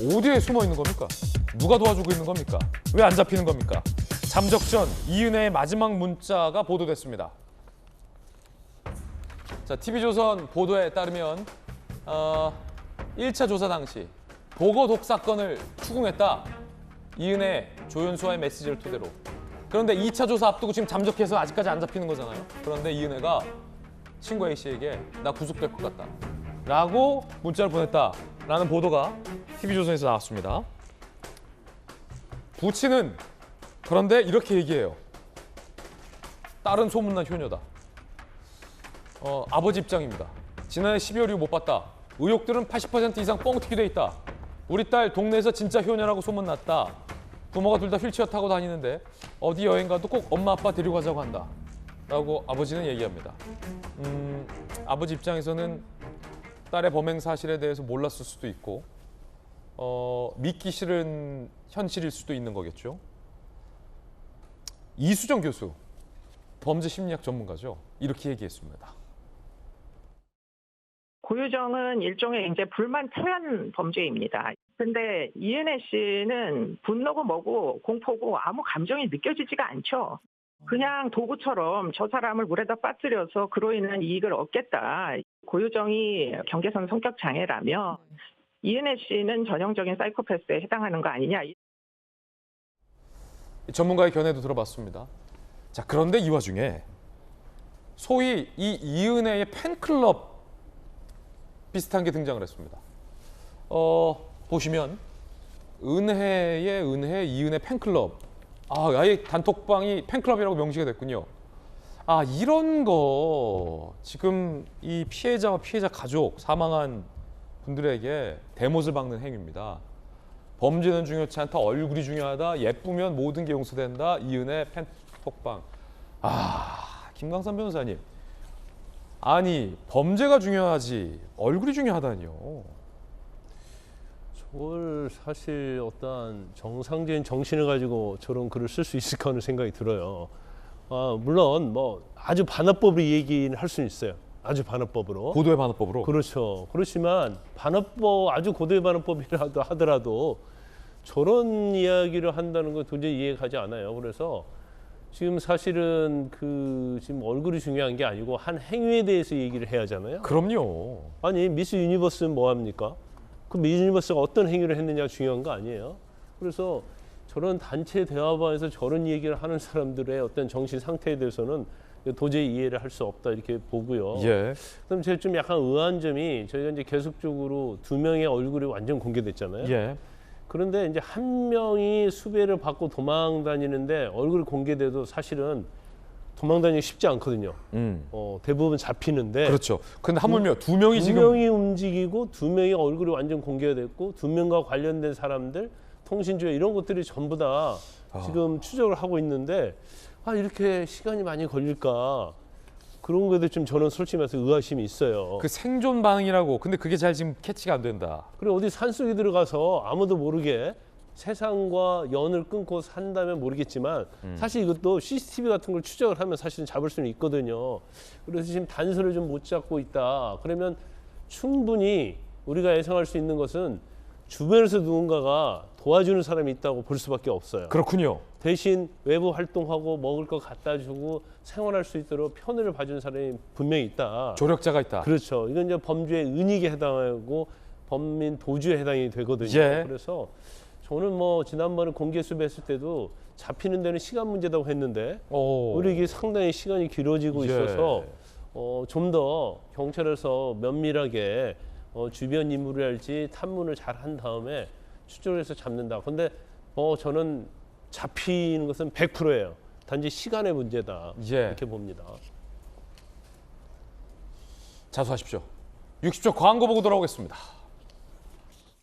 어디에 숨어 있는 겁니까? 누가 도와주고 있는 겁니까? 왜 안 잡히는 겁니까? 잠적 전 이은혜의 마지막 문자가 보도됐습니다. 자, TV조선 보도에 따르면 어, 1차 조사 당시 보고 독 사건을 추궁했다. 이은혜, 조윤수와의 메시지를 토대로. 그런데 2차 조사 앞두고 지금 잠적해서 아직까지 안 잡히는 거잖아요. 그런데 이은혜가 친구 A 씨에게 나 구속될 것 같다. 라고 문자를 보냈다라는 보도가 TV조선에서 나왔습니다. 부친은 그런데 이렇게 얘기해요. 딸은 소문난 효녀다. 어, 아버지 입장입니다. 지난해 12월 이후 못 봤다. 의혹들은 80% 이상 뻥튀기 돼 있다. 우리 딸 동네에서 진짜 효녀라고 소문났다. 부모가 둘 다 휠체어 타고 다니는데 어디 여행 가도 꼭 엄마 아빠 데리고 가자고 한다. 라고 아버지는 얘기합니다. 음, 아버지 입장에서는 딸의 범행 사실에 대해서 몰랐을 수도 있고 어, 믿기 싫은 현실일 수도 있는 거겠죠. 이수정 교수, 범죄 심리학 전문가죠. 이렇게 얘기했습니다. 고유정은 일종의 이제 불만 태연 범죄입니다. 근데 이은혜 씨는 분노고 뭐고 공포고 아무 감정이 느껴지지가 않죠. 그냥 도구처럼 저 사람을 물에다 빠뜨려서 그로 인한 이익을 얻겠다. 고유정이 경계선 성격 장애라면 이은혜 씨는 전형적인 사이코패스에 해당하는 거 아니냐. 전문가의 견해도 들어봤습니다. 자, 그런데 이 와중에 소위 이 이은혜의 팬클럽 비슷한 게 등장을 했습니다. 어, 보시면 은혜의 은혜 이은혜 팬클럽. 아, 아예 단톡방이 팬클럽이라고 명시가 됐군요. 아, 이런 거 지금 이 피해자와 피해자 가족 사망한 분들에게 대못을 박는 행위입니다. 범죄는 중요치 않다. 얼굴이 중요하다. 예쁘면 모든 게 용서된다. 이은혜 팬톡방. 아, 김광선 변호사님. 아니, 범죄가 중요하지. 얼굴이 중요하다니요. 저걸 사실 어떠한 정상적인 정신을 가지고 저런 글을 쓸 수 있을까 하는 생각이 들어요. 아, 물론 뭐 아주 반어법으로 얘기는 할 수는 있어요. 아주 반어법으로. 고도의 반어법으로. 그렇죠. 그렇지만 반어법 아주 고도의 반어법이라도 하더라도 저런 이야기를 한다는 건 도저히 이해가지 않아요. 그래서 지금 사실은 그 지금 얼굴이 중요한 게 아니고 한 행위에 대해서 얘기를 해야 하잖아요. 그럼요. 아니 미스 유니버스는 뭐 합니까? 그 미스 유니버스가 어떤 행위를 했느냐 중요한 거 아니에요. 그래서 저런 단체 대화방에서 저런 얘기를 하는 사람들의 어떤 정신 상태에 대해서는 도저히 이해를 할 수 없다 이렇게 보고요. 예. 그럼 제가 좀 약간 의아한 점이 저희가 이제 계속적으로 두 명의 얼굴이 완전 공개됐잖아요. 예. 그런데 이제 한 명이 수배를 받고 도망 다니는데 얼굴이 공개돼도 사실은 도망 다니기 쉽지 않거든요. 음. 어, 대부분 잡히는데 그렇죠. 근데 하물며 두 명이 두 지금 명이 움직이고 두 명의 얼굴이 완전 공개가 됐고 두 명과 관련된 사람들 통신주에 이런 것들이 전부 다 아. 지금 추적을 하고 있는데 아 이렇게 시간이 많이 걸릴까 그런 거에도 좀 저는 솔직히 말해서 의아심이 있어요. 그 생존 반응이라고. 근데 그게 잘 지금 캐치가 안 된다. 그리고 어디 산속에 들어가서 아무도 모르게 세상과 연을 끊고 산다면 모르겠지만 음. 사실 이것도 CCTV 같은 걸 추적을 하면 사실은 잡을 수는 있거든요. 그래서 지금 단서를 좀 못 잡고 있다. 그러면 충분히 우리가 예상할 수 있는 것은 주변에서 누군가가 도와주는 사람이 있다고 볼 수밖에 없어요. 그렇군요. 대신 외부 활동하고 먹을 거 갖다 주고 생활할 수 있도록 편의를 봐주는 사람이 분명히 있다. 조력자가 있다. 그렇죠. 이건 이제 범죄의 은닉에 해당하고 범민 도주에 해당이 되거든요. 예. 그래서 저는 뭐 지난번에 공개 수배했을 때도 잡히는 데는 시간 문제다고 했는데 오. 우리 이게 상당히 시간이 길어지고 예. 있어서 어, 좀 더 경찰에서 면밀하게 어, 주변 인물이랄지 탐문을 잘 한 다음에 추적을 해서 잡는다. 근데 어, 저는 잡히는 것은 100%예요. 단지 시간의 문제다. 예. 이렇게 봅니다. 자수하십시오. 60초 광고 보고 돌아오겠습니다.